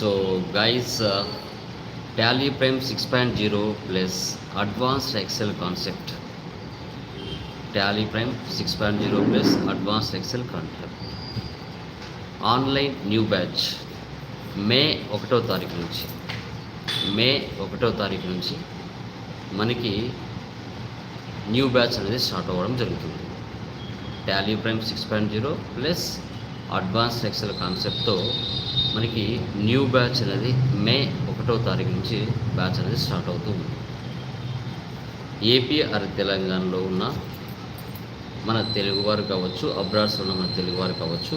So guys Tally Prime six point zero plus advanced Excel concept Tally Prime six point zero plus advanced Excel concept online new batch May ఒకటో తారీఖు నుంచి మే ఒకటో తారీఖు నుంచి మనకి new batch అనేది start అవ్వడం జరుగుతుంది Tally Prime six point zero plus advanced Excel కాన్సెప్ట్తో మనకి న్యూ బ్యాచ్ అనేది మే ఒకటో తారీఖు నుంచి బ్యాచ్ అనేది స్టార్ట్ అవుతూ ఉంది ఏపీ అర్ తెలంగాణలో ఉన్న మన తెలుగువారు కావచ్చు అబ్రాడ్స్ ఉన్న మన తెలుగువారు కావచ్చు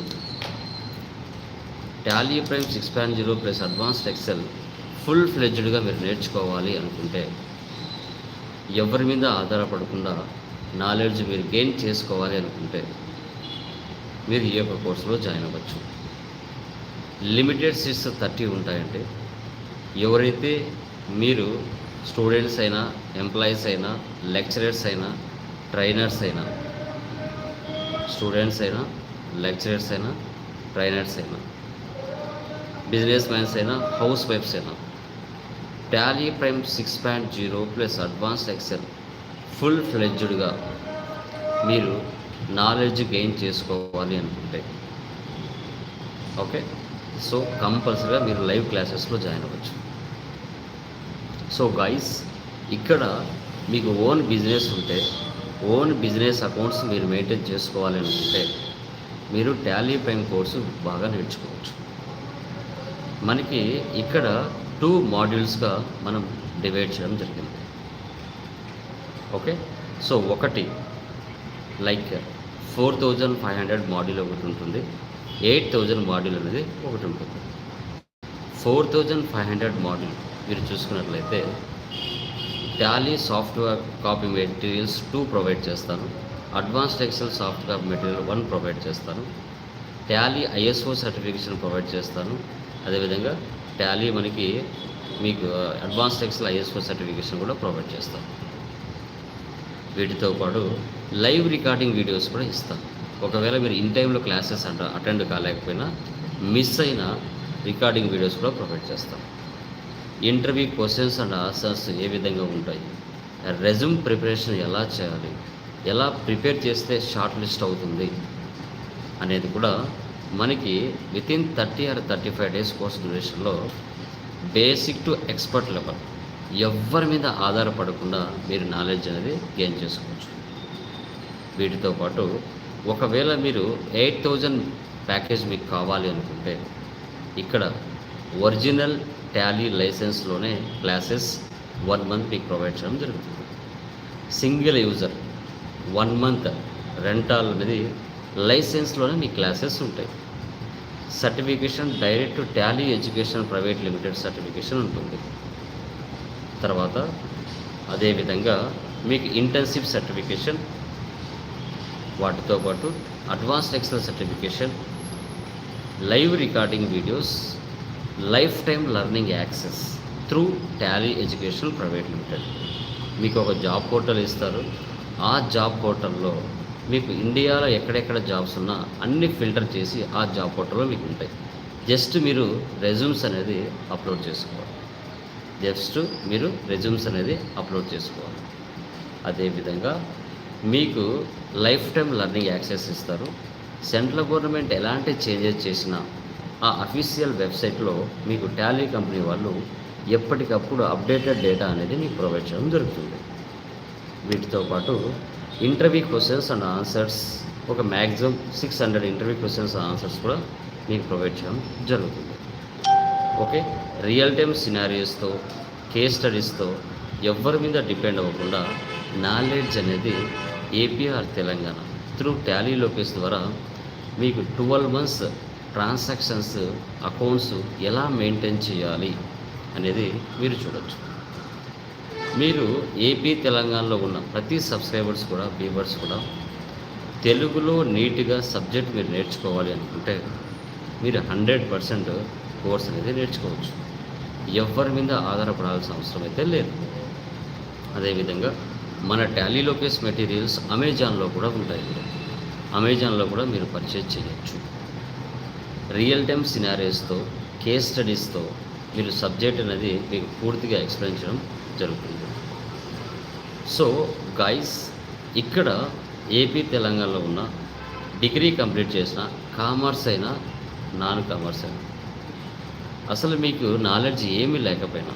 Tally Prime six point zero plus advanced Excel full ఫ్లెడ్జ్డ్గా మీరు నేర్చుకోవాలి అనుకుంటే ఎవరి మీద ఆధారపడకుండా నాలెడ్జ్ మీరు గెయిన్ చేసుకోవాలి అనుకుంటే మీరు ఈ యొక్క కోర్సులో జాయిన్ అవ్వచ్చు లిమిటెడ్ సీట్స్ థర్టీ ఉంటాయండి ఎవరైతే మీరు స్టూడెంట్స్ అయినా ఎంప్లాయీస్ అయినా లెక్చరర్స్ అయినా ట్రైనర్స్ అయినా స్టూడెంట్స్ అయినా లెక్చరర్స్ అయినా ట్రైనర్స్ అయినా బిజినెస్ మ్యాన్స్ అయినా హౌస్ వైఫ్స్ అయినా Tally Prime six point zero plus advance Excel full ఫ్లెడ్జ్డ్గా మీరు నాలెడ్జ్ గెయిన్ చేసుకోవాలి అనుకుంటే ఓకే సో కంపల్సరీగా మీరు లైవ్ క్లాసెస్లో జాయిన్ అవ్వచ్చు సో గైస్ ఇక్కడ మీకు ఓన్ బిజినెస్ ఉంటే ఓన్ బిజినెస్ అకౌంట్స్ మీరు మెయింటైన్ చేసుకోవాలి అనుకుంటే మీరు టాలీ పెన్ కోర్సు బాగా నేర్చుకోవచ్చు మనకి ఇక్కడ టూ మాడ్యూల్స్గా మనం డివైడ్ చేయడం జరిగింది ఓకే సో ఒకటి like four thousand five hundred module ఒకటి ఉంటుంది ఎయిట్ థౌజండ్ మాడ్యూల్ అనేది ఒకటి ఉంటుంది four thousand five hundred module మీరు చూసుకున్నట్లయితే Tally software copy materials to provide చేస్తాను advance textile soft copy material one provide చేస్తాను టాలీ ఐఎస్ఓ సర్టిఫికేషన్ ప్రొవైడ్ చేస్తాను అదేవిధంగా టాలీ మనకి మీకు అడ్వాన్స్ టెక్స్టైల్ ఐఎస్ఓ సర్టిఫికేషన్ కూడా ప్రొవైడ్ చేస్తాను వీటితో పాటు లైవ్ రికార్డింగ్ వీడియోస్ కూడా ఇస్తాను ఒకవేళ మీరు ఇన్ టైంలో క్లాసెస్ అంట అటెండ్ కాలేకపోయినా మిస్ అయిన రికార్డింగ్ వీడియోస్ కూడా ప్రొవైడ్ చేస్తాం ఇంటర్వ్యూ క్వశ్చన్స్ అండ్ ఆన్సర్స్ ఏ విధంగా ఉంటాయి రెజ్యూమ్ ప్రిపరేషన్ ఎలా చేయాలి ఎలా ప్రిపేర్ చేస్తే షార్ట్ లిస్ట్ అవుతుంది అనేది కూడా మనకి with in thirty or thirty five days course డ్యూరేషన్లో basic to expert level ఎవరి మీద ఆధారపడకుండా మీరు నాలెడ్జ్ అనేది గెయిన్ చేసుకోవచ్చు వీటితో పాటు ఒకవేళ మీరు ఎయిట్ థౌజండ్ ప్యాకేజ్ మీకు కావాలి అనుకుంటే ఇక్కడ ఒరిజినల్ ట్యాలీ లైసెన్స్లోనే క్లాసెస్ వన్ మంత్ మీకు ప్రొవైడ్ చేయడం జరుగుతుంది single user one month rental అనేది లైసెన్స్లోనే మీ క్లాసెస్ ఉంటాయి certification direct Tally education private limited certification ఉంటుంది తర్వాత అదేవిధంగా మీకు ఇంటెన్సివ్ సర్టిఫికేషన్ వాటితో పాటు advanced Excel certification live recording videos life time learning access through Tally education private limited మీకు ఒక జాబ్ పోర్టల్ ఇస్తారు ఆ జాబ్ పోర్టల్లో మీకు ఇండియాలో ఎక్కడెక్కడ జాబ్స్ ఉన్నా అన్ని ఫిల్టర్ చేసి ఆ జాబ్ పోర్టల్లో మీకు ఉంటాయి జస్ట్ మీరు రెజ్యూమ్స్ అనేది అప్లోడ్ చేసుకోవాలి జస్ట్ మీరు రెజ్యూమ్స్ అనేది అప్లోడ్ చేసుకోవాలి అదేవిధంగా మీకు లైఫ్ టైం లర్నింగ్ యాక్సెస్ ఇస్తారు సెంట్రల్ గవర్నమెంట్ ఎలాంటి చేంజెస్ చేసినా ఆ అఫీషియల్ వెబ్సైట్లో మీకు టాలీ కంపెనీ వాళ్ళు ఎప్పటికప్పుడు అప్డేటెడ్ డేటా అనేది మీకు ప్రొవైడ్ చేయడం జరుగుతుంది వీటితో పాటు ఇంటర్వ్యూ క్వశ్చన్స్ అండ్ ఆన్సర్స్ ఒక maximum six hundred interview questions and answers కూడా మీకు ప్రొవైడ్ చేయడం జరుగుతుంది ఓకే రియల్ టైమ్ సినారియోస్తో కేస్ స్టడీస్తో ఎవరి మీద డిపెండ్ అవ్వకుండా నాలెడ్జ్ అనేది ఏపీఆర్ తెలంగాణ త్రూ ట్యాలీ లోకేష్ ద్వారా మీకు ట్వెల్వ్ మంత్స్ ట్రాన్సాక్షన్స్ అకౌంట్స్ ఎలా మెయింటైన్ చేయాలి అనేది మీరు చూడొచ్చు మీరు ఏపీ తెలంగాణలో ఉన్న ప్రతి సబ్స్క్రైబర్స్ కూడా బీబర్స్ కూడా తెలుగులో నీట్గా సబ్జెక్ట్ మీరు నేర్చుకోవాలి అనుకుంటే మీరు హండ్రెడ్ పర్సెంట్ కోర్స్ అనేది నేర్చుకోవచ్చు ఎవరి మీద ఆధారపడాల్సిన అవసరం అయితే లేదు అదేవిధంగా మన టాలీ లోకేస్ మెటీరియల్స్ అమెజాన్లో కూడా ఉంటాయి అమెజాన్లో కూడా మీరు పర్చేజ్ చేయొచ్చు రియల్ టైమ్ సినారియోస్తో కేస్ స్టడీస్తో మీరు సబ్జెక్ట్ అనేది మీకు పూర్తిగా ఎక్స్ప్లెయిన్ చేయడం జరుగుతుంది సో గైస్ ఇక్కడ ఏపీ తెలంగాణలో ఉన్న డిగ్రీ కంప్లీట్ చేసిన కామర్స్ అయినా నాన్ కామర్స్ అయినా అసలు మీకు నాలెడ్జ్ ఏమీ లేకపోయినా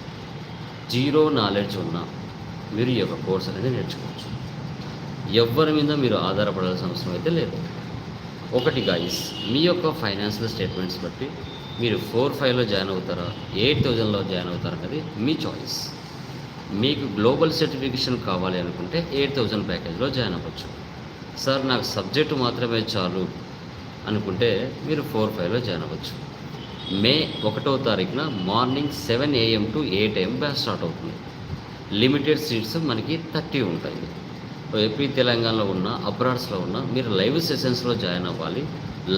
జీరో నాలెడ్జ్ ఉన్నా మీరు ఈ యొక్క కోర్స్ అనేది నేర్చుకోవచ్చు ఎవరి మీద మీరు ఆధారపడాల్సిన అవసరం అయితే లేదు ఒకటి గాయస్ మీ యొక్క ఫైనాన్షియల్ స్టేట్మెంట్స్ బట్టి మీరు ఫోర్ ఫైవ్లో జాయిన్ అవుతారా ఎయిట్ థౌజండ్లో జాయిన్ అవుతారా అనేది మీ చాయిస్ మీకు గ్లోబల్ సర్టిఫికేషన్ కావాలి అనుకుంటే ఎయిట్ థౌజండ్ ప్యాకేజ్లో జాయిన్ అవ్వచ్చు సార్ నాకు సబ్జెక్టు మాత్రమే చాలు అనుకుంటే మీరు ఫోర్ ఫైవ్లో జాయిన్ అవ్వచ్చు మే ఒకటో తారీఖున morning seven AM to eight AM batch start అవుతుంది లిమిటెడ్ సీట్స్ మనకి థర్టీ ఉంటాయి ఏపీ తెలంగాణలో ఉన్న అబ్రాడ్స్లో ఉన్న మీరు లైవ్ సెషన్స్లో జాయిన్ అవ్వాలి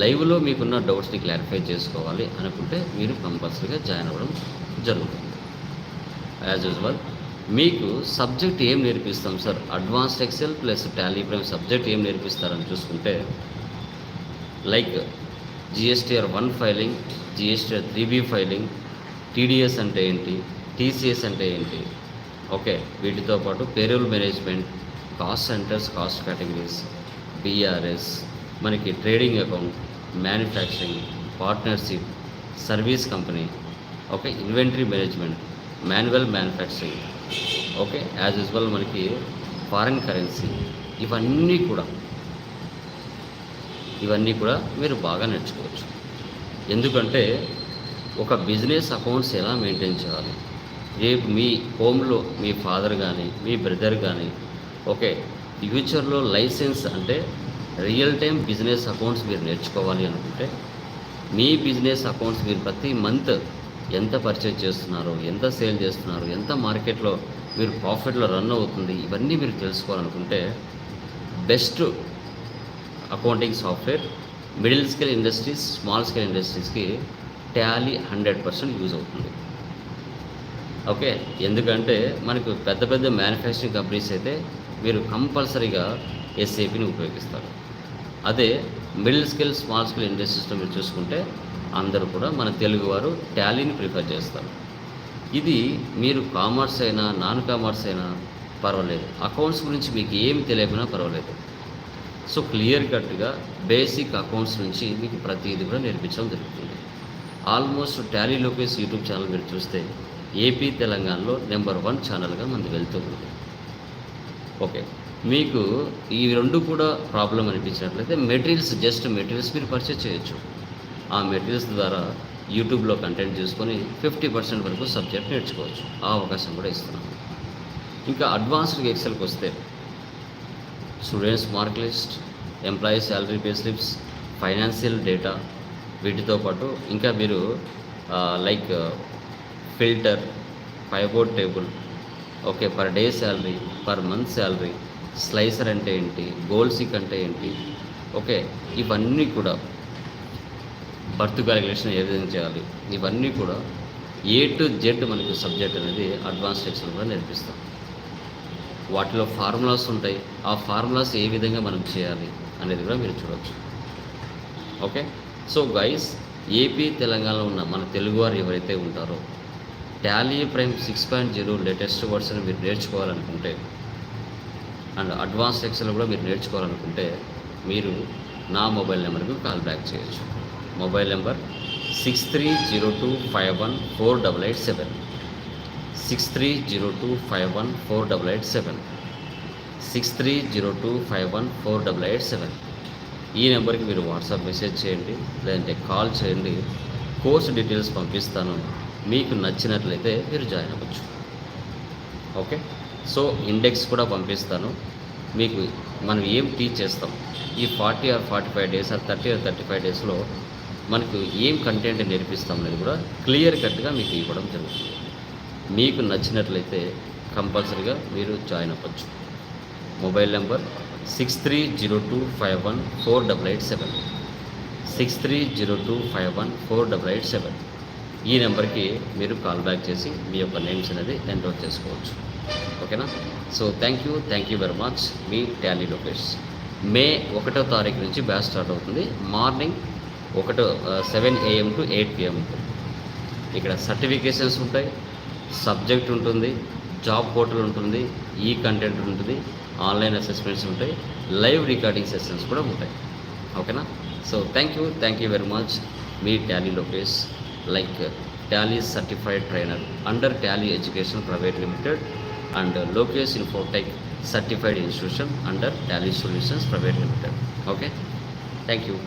లైవ్లో మీకున్న డౌట్స్ని క్లారిఫై చేసుకోవాలి అనుకుంటే మీరు కంపల్సరీగా జాయిన్ అవ్వడం జరుగుతుంది యాజ్ యూజువల్ మీకు సబ్జెక్ట్ ఏం నేర్పిస్తాం sir advance Excel plus Tally Prime subject ఏం నేర్పిస్తారని చూసుకుంటే like GSTR one filing GSTR three B filing TDS అంటే ఏంటి టీసీఎస్ అంటే ఏంటి ఓకే వీటితో పాటు payroll management cost centres cost categories BRS మనకి trading account manufacturing partnership service company okay inventory management manual manufacturing okay as usual మనకి foreign currency ఇవన్నీ కూడా ఇవన్నీ కూడా మీరు బాగా నేర్చుకోవచ్చు ఎందుకంటే ఒక బిజినెస్ అకౌంట్స్ ఎలా మెయింటైన్ చేయాలి రేపు మీ హోమ్లో మీ ఫాదర్ కానీ మీ బ్రదర్ కానీ ఓకే ఫ్యూచర్లో లైసెన్స్ అంటే రియల్ టైం బిజినెస్ అకౌంట్స్ మీరు నేర్చుకోవాలి అనుకుంటే మీ బిజినెస్ అకౌంట్స్ మీరు ప్రతి మంత్ ఎంత పర్చేజ్ చేస్తున్నారు ఎంత సేల్ చేస్తున్నారు ఎంత మార్కెట్లో మీరు ప్రాఫిట్లో రన్ అవుతుంది ఇవన్నీ మీరు తెలుసుకోవాలనుకుంటే best accounting software middle scale industries small scale ఇండస్ట్రీస్కి Tally hundred percent use అవుతుంది ఓకే ఎందుకంటే మనకు పెద్ద పెద్ద మ్యానుఫ్యాక్చరింగ్ కంపెనీస్ అయితే మీరు కంపల్సరీగా ఎస్ఏపిని ఉపయోగిస్తారు అదే మిడిల్ స్కేల్ స్మాల్ స్కేల్ ఇండస్ట్రీస్లో మీరు చూసుకుంటే అందరూ కూడా మన తెలుగువారు ట్యాలీని ప్రిఫర్ చేస్తారు ఇది మీరు కామర్స్ అయినా నాన్ కామర్స్ అయినా పర్వాలేదు అకౌంట్స్ గురించి మీకు ఏమి తెలియకున్నా పర్వాలేదు సో క్లియర్ కట్గా బేసిక్ అకౌంట్స్ నుంచి మీకు ప్రతిదీ కూడా నేర్పించడం జరుగుతుంది almost Tally Lokesh YouTube channel మీరు చూస్తే ఏపీ తెలంగాణలో నెంబర్ వన్ ఛానల్గా మనది వెళ్తూ ఉంది ఓకే మీకు ఈ రెండు కూడా ప్రాబ్లం అనిపించినట్లయితే మెటీరియల్స్ జస్ట్ మెటీరియల్స్ మీరు పర్చేస్ చేయొచ్చు ఆ మెటీరియల్స్ ద్వారా యూట్యూబ్లో కంటెంట్ చేసుకొని ఫిఫ్టీ పర్సెంట్ వరకు సబ్జెక్ట్ నేర్చుకోవచ్చు ఆ అవకాశం కూడా ఇస్తున్నాం ఇంకా అడ్వాన్స్డ్ ఎక్సెల్కి వస్తే students mark list employee salary pay slips financial data వీటితో పాటు ఇంకా మీరు like filter pivot table okay per day salary per month salary slicer అంటే ఏంటి గోల్ సిక్ అంటే ఏంటి ఓకే ఇవన్నీ కూడా బర్త్ క్యాలిక్యులేషన్ ఏ విధంగా చేయాలి ఇవన్నీ కూడా ఏ టు జెడ్ మనకి సబ్జెక్ట్ అనేది అడ్వాన్స్ సెక్షన్ కూడా నేర్పిస్తాం వాటిలో ఫార్ములాస్ ఉంటాయి ఆ ఫార్ములాస్ ఏ విధంగా మనం చేయాలి అనేది కూడా మీరు చూడవచ్చు ఓకే సో గైస్ ఏపీ తెలంగాణలో ఉన్న మన తెలుగువారు ఎవరైతే ఉంటారో Tally Prime six point zero latest version మీరు నేర్చుకోవాలనుకుంటే అండ్ అడ్వాన్స్ ఎక్సెల్ కూడా మీరు నేర్చుకోవాలనుకుంటే మీరు నా మొబైల్ నెంబర్కి కాల్ బ్యాక్ చేయొచ్చు mobile number six three zero two five one four double eight seven six three zero two five one four double eight seven six three zero two five one four double eight seven ఈ నెంబర్కి మీరు WhatsApp message చేయండి లేదంటే call చేయండి course details పంపిస్తాను మీకు నచ్చినట్లయితే మీరు జాయిన్ అవ్వచ్చు ఓకే సో ఇండెక్స్ కూడా పంపిస్తాను మీకు మనం ఏం టీచ్ చేస్తాం ఈ forty or forty five days or thirty or thirty five డేస్లో మనకు ఏం కంటెంట్ నేర్పిస్తాం అనేది కూడా క్లియర్ కట్గా మీకు ఇవ్వడం జరుగుతుంది మీకు నచ్చినట్లయితే కంపల్సరీగా మీరు జాయిన్ అవ్వచ్చు mobile number six three zero two five one four double eight seven six three zero two five one four double eight seven ఈ నెంబర్కి మీరు కాల్ బ్యాక్ చేసి మీ యొక్క నేమ్స్ అనేది ఎంటర్ చేసుకోవచ్చు ఓకేనా so thank you thank you very much me Tally Lokesh May ఒకటో తారీఖు నుంచి బ్యాచ్ స్టార్ట్ అవుతుంది మార్నింగ్ ఒకటో seven AM to eight PM ఉంటుంది ఇక్కడ సర్టిఫికేషన్స్ ఉంటాయి సబ్జెక్ట్ ఉంటుంది జాబ్ పోర్టల్ ఉంటుంది ఈ కంటెంట్ ఉంటుంది ఆన్లైన్ అసెస్మెంట్స్ ఉంటాయి లైవ్ రికార్డింగ్ సెషన్స్ కూడా ఉంటాయి ఓకేనా so thank you thank you very much me Tally Lokesh like uh, Tally Certified Trainer under Tally Education Private Limited and Lokesh Infotech Certified Institution under Tally Solutions Private Limited. Okay, thank you.